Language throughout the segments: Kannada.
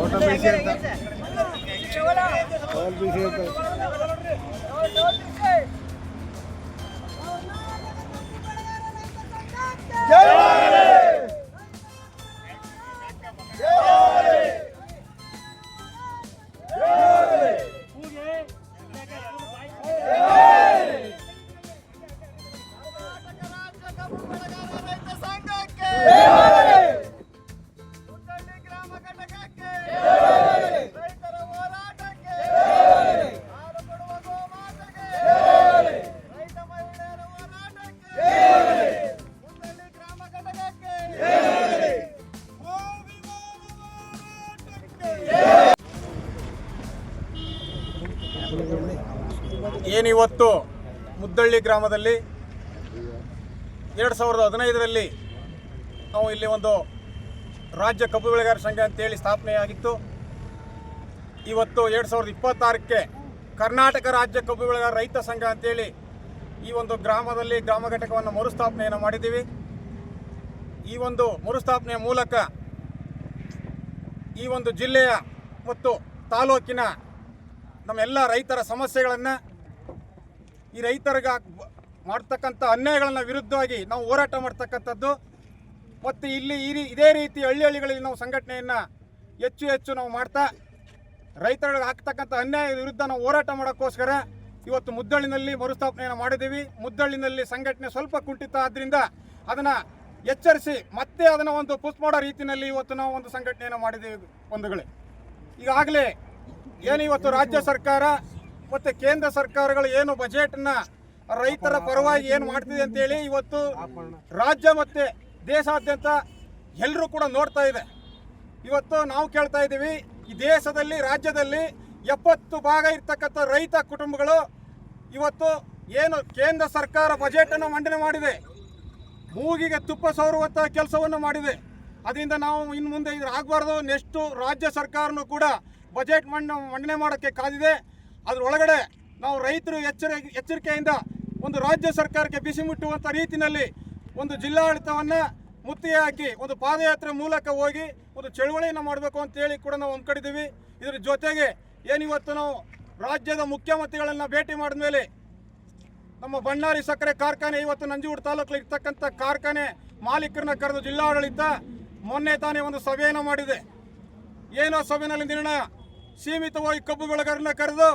ಮುದ್ದಳ್ಳಿ ಏನಿವತ್ತು? ಮುದ್ದಳ್ಳಿ ಗ್ರಾಮದಲ್ಲಿ ಎರಡು ಸಾವಿರದ ಹದಿನೈದರಲ್ಲಿ ನಾವು ಇಲ್ಲಿ ಒಂದು ರಾಜ್ಯ ಕಬ್ಬು ಬೆಳೆಗಾರ ಸಂಘ ಅಂತೇಳಿ ಸ್ಥಾಪನೆಯಾಗಿತ್ತು. ಇವತ್ತು ಎರಡು ಸಾವಿರದ ಇಪ್ಪತ್ತಾರಕ್ಕೆ ಕರ್ನಾಟಕ ರಾಜ್ಯ ಕಬ್ಬು ಬೆಳೆಗಾರ ರೈತ ಸಂಘ ಅಂತೇಳಿ ಈ ಒಂದು ಗ್ರಾಮದಲ್ಲಿ ಗ್ರಾಮ ಘಟಕವನ್ನು ಮರುಸ್ಥಾಪನೆಯನ್ನು ಮಾಡಿದ್ದೀವಿ. ಈ ಒಂದು ಮರುಸ್ಥಾಪನೆಯ ಮೂಲಕ ಈ ಒಂದು ಜಿಲ್ಲೆಯ ಮತ್ತು ತಾಲೂಕಿನ ನಮ್ಮೆಲ್ಲ ರೈತರ ಸಮಸ್ಯೆಗಳನ್ನು ಈ ರೈತರಿಗೆ ಮಾಡ್ತಕ್ಕಂಥ ಅನ್ಯಾಯಗಳನ್ನ ವಿರುದ್ಧವಾಗಿ ನಾವು ಹೋರಾಟ ಮಾಡ್ತಕ್ಕಂಥದ್ದು. ಮತ್ತು ಇಲ್ಲಿ ಈ ಇದೇ ರೀತಿ ಹಳ್ಳಿ ಹಳ್ಳಿಗಳಲ್ಲಿ ನಾವು ಸಂಘಟನೆಯನ್ನು ಹೆಚ್ಚು ಹೆಚ್ಚು ನಾವು ಮಾಡ್ತಾ, ರೈತರಿಗೆ ಆಗ್ತಕ್ಕಂಥ ಅನ್ಯಾಯದ ವಿರುದ್ಧ ನಾವು ಹೋರಾಟ ಮಾಡೋಕ್ಕೋಸ್ಕರ ಇವತ್ತು ಮುದ್ದಳ್ಳಿನಲ್ಲಿ ಮರುಸ್ಥಾಪನೆಯನ್ನು ಮಾಡಿದ್ದೀವಿ. ಮುದ್ದಳ್ಳಿನಲ್ಲಿ ಸಂಘಟನೆ ಸ್ವಲ್ಪ ಕುಂಠಿತ ಆದ್ದರಿಂದ ಅದನ್ನು ಎಚ್ಚರಿಸಿ ಮತ್ತೆ ಅದನ್ನು ಒಂದು ಪುಸ್ ಮಾಡೋ ರೀತಿಯಲ್ಲಿ ಇವತ್ತು ನಾವು ಒಂದು ಸಂಘಟನೆಯನ್ನು ಮಾಡಿದ್ದೀವಿ ಬಂಧುಗಳೇ. ಈಗಾಗಲೇ ಏನು ಇವತ್ತು ರಾಜ್ಯ ಸರ್ಕಾರ ಮತ್ತು ಕೇಂದ್ರ ಸರ್ಕಾರಗಳು ಏನು ಬಜೆಟ್ನ ರೈತರ ಪರವಾಗಿ ಏನು ಮಾಡ್ತಿದೆ ಅಂತೇಳಿ ಇವತ್ತು ರಾಜ್ಯ ಮತ್ತು ದೇಶಾದ್ಯಂತ ಎಲ್ಲರೂ ಕೂಡ ನೋಡ್ತಾ ಇದೆ. ಇವತ್ತು ನಾವು ಕೇಳ್ತಾ ಇದ್ದೀವಿ ಈ ದೇಶದಲ್ಲಿ ರಾಜ್ಯದಲ್ಲಿ ಎಪ್ಪತ್ತು ಭಾಗ ಇರ್ತಕ್ಕಂಥ ರೈತ ಕುಟುಂಬಗಳು ಇವತ್ತು ಏನು ಕೇಂದ್ರ ಸರ್ಕಾರ ಬಜೆಟನ್ನು ಮಂಡನೆ ಮಾಡಿದೆ. ಮೂಗಿಗೆ ತುಪ್ಪ ಸವರುವಂಥ ಕೆಲಸವನ್ನು ಮಾಡಿದೆ. ಅದರಿಂದ ನಾವು ಇನ್ನು ಮುಂದೆ ಇದು ಆಗಬಾರ್ದು. ನೆಕ್ಸ್ಟು ರಾಜ್ಯ ಸರ್ಕಾರನೂ ಕೂಡ ಬಜೆಟ್ ಮಂಡ ಮಂಡನೆ ಮಾಡೋಕ್ಕೆ ಕಾದಿದೆ. ಅದರೊಳಗಡೆ ನಾವು ರೈತರು ಎಚ್ಚರ ಎಚ್ಚರಿಕೆಯಿಂದ ಒಂದು ರಾಜ್ಯ ಸರ್ಕಾರಕ್ಕೆ ಬಿಸಿ ಮುಟ್ಟುವಂಥ ರೀತಿಯಲ್ಲಿ ಒಂದು ಜಿಲ್ಲಾಡಳಿತವನ್ನು ಮುತ್ತಿಗೆ ಹಾಕಿ ಒಂದು ಪಾದಯಾತ್ರೆ ಮೂಲಕ ಹೋಗಿ ಒಂದು ಚಳುವಳಿಯನ್ನು ಮಾಡಬೇಕು ಅಂತೇಳಿ ಕೂಡ ನಾವು ಅಂದ್ಕೊಂಡಿದ್ದೀವಿ. ಇದರ ಜೊತೆಗೆ ಏನಿವತ್ತು ನಾವು ರಾಜ್ಯದ ಮುಖ್ಯಮಂತ್ರಿಗಳನ್ನು ಭೇಟಿ ಮಾಡಿದ ಮೇಲೆ ನಮ್ಮ ಬಣ್ಣಾರಿ ಸಕ್ಕರೆ ಕಾರ್ಖಾನೆ ಇವತ್ತು ನಂಜುಗೂಡು ತಾಲೂಕಲ್ಲಿ ಇರ್ತಕ್ಕಂಥ ಕಾರ್ಖಾನೆ ಮಾಲೀಕರನ್ನ ಕರೆದು ಜಿಲ್ಲಾಡಳಿತ ಮೊನ್ನೆ ತಾನೇ ಒಂದು ಸಭೆಯನ್ನು ಮಾಡಿದೆ. ಏನೋ ಸಭೆಯಲ್ಲಿ ನಿರ್ಣಯ? ಸೀಮಿತವಾಗಿ ಕಬ್ಬು ಬೆಳೆಗಾರನ್ನ ಕರೆದು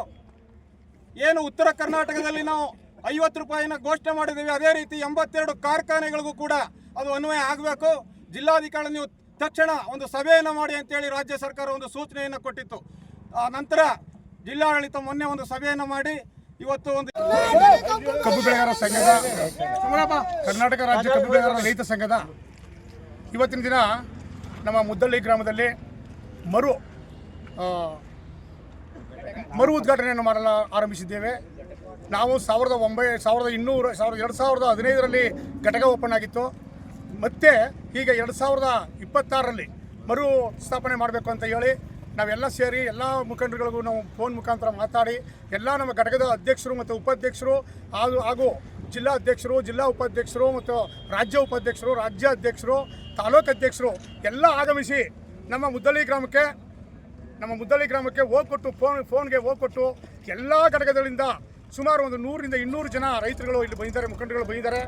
ಏನು ಉತ್ತರ ಕರ್ನಾಟಕದಲ್ಲಿ ನಾವು ಐವತ್ತು ರೂಪಾಯಿನ ಘೋಷಣೆ ಮಾಡಿದ್ದೀವಿ, ಅದೇ ರೀತಿ ಎಂಬತ್ತೆರಡು ಕಾರ್ಖಾನೆಗಳಿಗೂ ಕೂಡ ಅದು ಅನ್ವಯ ಆಗಬೇಕು. ಜಿಲ್ಲಾಧಿಕಾರಿ ನೀವು ತಕ್ಷಣ ಒಂದು ಸಭೆಯನ್ನು ಮಾಡಿ ಅಂತೇಳಿ ರಾಜ್ಯ ಸರ್ಕಾರ ಒಂದು ಸೂಚನೆಯನ್ನು ಕೊಟ್ಟಿತ್ತು. ಆ ನಂತರ ಜಿಲ್ಲಾಡಳಿತ ಮೊನ್ನೆ ಒಂದು ಸಭೆಯನ್ನು ಮಾಡಿ ಇವತ್ತು ಒಂದು ಕಬ್ಬು ಬೆಳೆಗಾರರ ಸಂಘದ, ಕರ್ನಾಟಕ ರಾಜ್ಯ ಕಬ್ಬು ಬೆಳೆಗಾರರ ರೈತ ಸಂಘದ ಇವತ್ತಿನ ದಿನ ನಮ್ಮ ಮುದ್ದಳ್ಳಿ ಗ್ರಾಮದಲ್ಲಿ ಮರು ಮರು ಉದ್ಘಾಟನೆಯನ್ನು ಮಾಡಲು ಆರಂಭಿಸಿದ್ದೇವೆ. ನಾವು ಸಾವಿರದ ಒಂಬೈ, ಸಾವಿರದ ಇನ್ನೂರು, ಸಾವಿರದ ಎರಡು ಸಾವಿರದ ಹದಿನೈದರಲ್ಲಿ ಘಟಕ ಓಪನ್ ಆಗಿತ್ತು. ಮತ್ತೆ ಈಗ ಎರಡು ಸಾವಿರದ ಇಪ್ಪತ್ತಾರರಲ್ಲಿ ಮರು ಸ್ಥಾಪನೆ ಮಾಡಬೇಕು ಅಂತ ಹೇಳಿ ನಾವೆಲ್ಲ ಸೇರಿ ಎಲ್ಲ ಮುಖಂಡರುಗಳಿಗೂ ನಾವು ಫೋನ್ ಮುಖಾಂತರ ಮಾತಾಡಿ ಎಲ್ಲ ನಮ್ಮ ಘಟಕದ ಅಧ್ಯಕ್ಷರು ಮತ್ತು ಉಪಾಧ್ಯಕ್ಷರು ಹಾಗೂ ಹಾಗೂ ಜಿಲ್ಲಾ ಅಧ್ಯಕ್ಷರು, ಜಿಲ್ಲಾ ಉಪಾಧ್ಯಕ್ಷರು ಮತ್ತು ರಾಜ್ಯ ಉಪಾಧ್ಯಕ್ಷರು, ರಾಜ್ಯ ಅಧ್ಯಕ್ಷರು, ತಾಲೂಕು ಅಧ್ಯಕ್ಷರು ಎಲ್ಲ ಆಗಮಿಸಿ ನಮ್ಮ ಮುದ್ದಳ್ಳಿ ಗ್ರಾಮಕ್ಕೆ ನಮ್ಮ ಮುದ್ದಳ್ಳಿ ಗ್ರಾಮಕ್ಕೆ ಹೋಗ್ಕೊಟ್ಟು, ಫೋನ್, ಫೋನ್ಗೆ ಹೋಗ್ಕೊಟ್ಟು ಎಲ್ಲ ಘಟಕಗಳಿಂದ ಸುಮಾರು ಒಂದು ನೂರಿಂದ ಇನ್ನೂರು ಜನ ರೈತರುಗಳು ಇಲ್ಲಿ ಬಂದಿದ್ದಾರೆ, ಮುಖಂಡರುಗಳು ಬಂದಿದ್ದಾರೆ.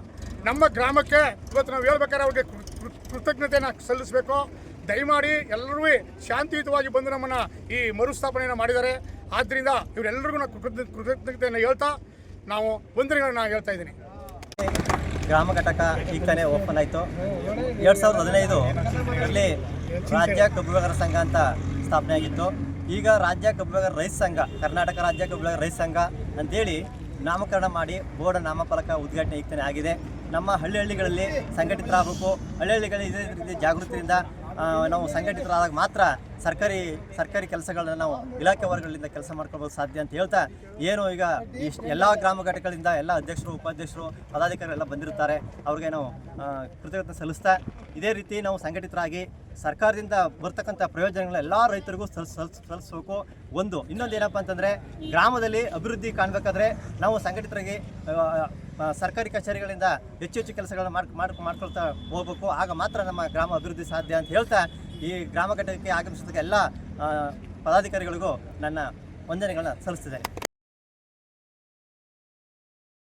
ನಮ್ಮ ಗ್ರಾಮಕ್ಕೆ ಇವತ್ತು ನಾವು ಹೇಳ್ಬೇಕಾದ್ರೆ ಅವ್ರಿಗೆ ಕೃತಜ್ಞತೆಯನ್ನು ಸಲ್ಲಿಸಬೇಕು. ದಯಮಾಡಿ ಎಲ್ಲರೂ ಶಾಂತಿಯುತವಾಗಿ ಬಂದು ನಮ್ಮನ್ನು ಈ ಮರುಸ್ಥಾಪನೆಯನ್ನು ಮಾಡಿದ್ದಾರೆ. ಆದ್ದರಿಂದ ಇವರೆಲ್ಲರಿಗೂ ನಾವು ಕೃತಜ್ಞ, ಕೃತಜ್ಞತೆಯನ್ನು ಹೇಳ್ತಾ ನಾವು ವಂದನೆಗಳನ್ನು ಹೇಳ್ತಾ ಇದ್ದೀನಿ. ಗ್ರಾಮ ಘಟಕ ಈಗ ತಾನೇ ಓಪನ್ ಆಯಿತು. ಎರಡು ಸಾವಿರದ ಹದಿನೈದು ಇಲ್ಲಿ ರಾಜ್ಯ ಕಬ್ಬುಗಾರ ಸಂಘ ಅಂತ ಸ್ಥಾಪನೆ ಆಗಿತ್ತು. ಈಗ ರಾಜ್ಯ ಕಬ್ಬು ಬೆಳೆಗಾರರ ರೈತ ಸಂಘ, ಕರ್ನಾಟಕ ರಾಜ್ಯ ಕಬ್ಬು ಬೆಳೆಗಾರರ ರೈತ ಸಂಘ ಅಂತೇಳಿ ನಾಮಕರಣ ಮಾಡಿ ಬೋರ್ಡ್ ನಾಮಫಲಕ ಉದ್ಘಾಟನೆ ಈಗ್ತಾನೆ ಆಗಿದೆ. ನಮ್ಮ ಹಳ್ಳಿ ಹಳ್ಳಿಗಳಲ್ಲಿ ಸಂಘಟಿತರಾಗಬೇಕು. ಹಳ್ಳಿ ಹಳ್ಳಿಗಳಲ್ಲಿ ಇದೇ ರೀತಿ ಜಾಗೃತಿಯಿಂದ ನಾವು ಸಂಘಟಿತರಾದಾಗ ಮಾತ್ರ ಸರ್ಕಾರಿ ಸರ್ಕಾರಿ ಕೆಲಸಗಳನ್ನ ನಾವು ಇಲಾಖೆ ವರ್ಗಗಳಿಂದ ಕೆಲಸ ಮಾಡ್ಕೊಳ್ಬೋದು ಸಾಧ್ಯ ಅಂತ ಹೇಳ್ತಾ ಏನು ಈಗ ಇಷ್ಟು ಎಲ್ಲ ಗ್ರಾಮ ಘಟಕಗಳಿಂದ ಎಲ್ಲ ಅಧ್ಯಕ್ಷರು, ಉಪಾಧ್ಯಕ್ಷರು, ಪದಾಧಿಕಾರಿಗಳೆಲ್ಲ ಎಲ್ಲ ಬಂದಿರುತ್ತಾರೆ, ಅವ್ರಿಗೆ ನಾವು ಕೃತಜ್ಞತೆ ಸಲ್ಲಿಸ್ತಾ ಇದೇ ರೀತಿ ನಾವು ಸಂಘಟಿತರಾಗಿ ಸರ್ಕಾರದಿಂದ ಬರ್ತಕ್ಕಂಥ ಪ್ರಯೋಜನಗಳನ್ನ ಎಲ್ಲ ರೈತರಿಗೂ ಸಲ್ ಸಲ್ ಒಂದು ಇನ್ನೊಂದು ಏನಪ್ಪ ಅಂತಂದರೆ ಗ್ರಾಮದಲ್ಲಿ ಅಭಿವೃದ್ಧಿ ಕಾಣಬೇಕಾದ್ರೆ ನಾವು ಸಂಘಟಿತರಾಗಿ ಸರ್ಕಾರಿ ಕಚೇರಿಗಳಿಂದ ಹೆಚ್ಚು ಹೆಚ್ಚು ಕೆಲಸಗಳನ್ನು ಮಾಡ್ ಮಾಡ್, ಮಾಡ್ಕೊಳ್ತಾ ಹೋಗ್ಬೇಕು. ಆಗ ಮಾತ್ರ ನಮ್ಮ ಗ್ರಾಮ ಅಭಿವೃದ್ಧಿ ಸಾಧ್ಯ ಅಂತ ಹೇಳ್ತಾ ಈ ಗ್ರಾಮ ಘಟಕಕ್ಕೆ ಆಗಮಿಸಿದ ಎಲ್ಲ ಪದಾಧಿಕಾರಿಗಳಿಗೂ ನನ್ನ ವಂದನೆಗಳನ್ನ ಸಲ್ಲಿಸ್ತಿದ್ದೇನೆ.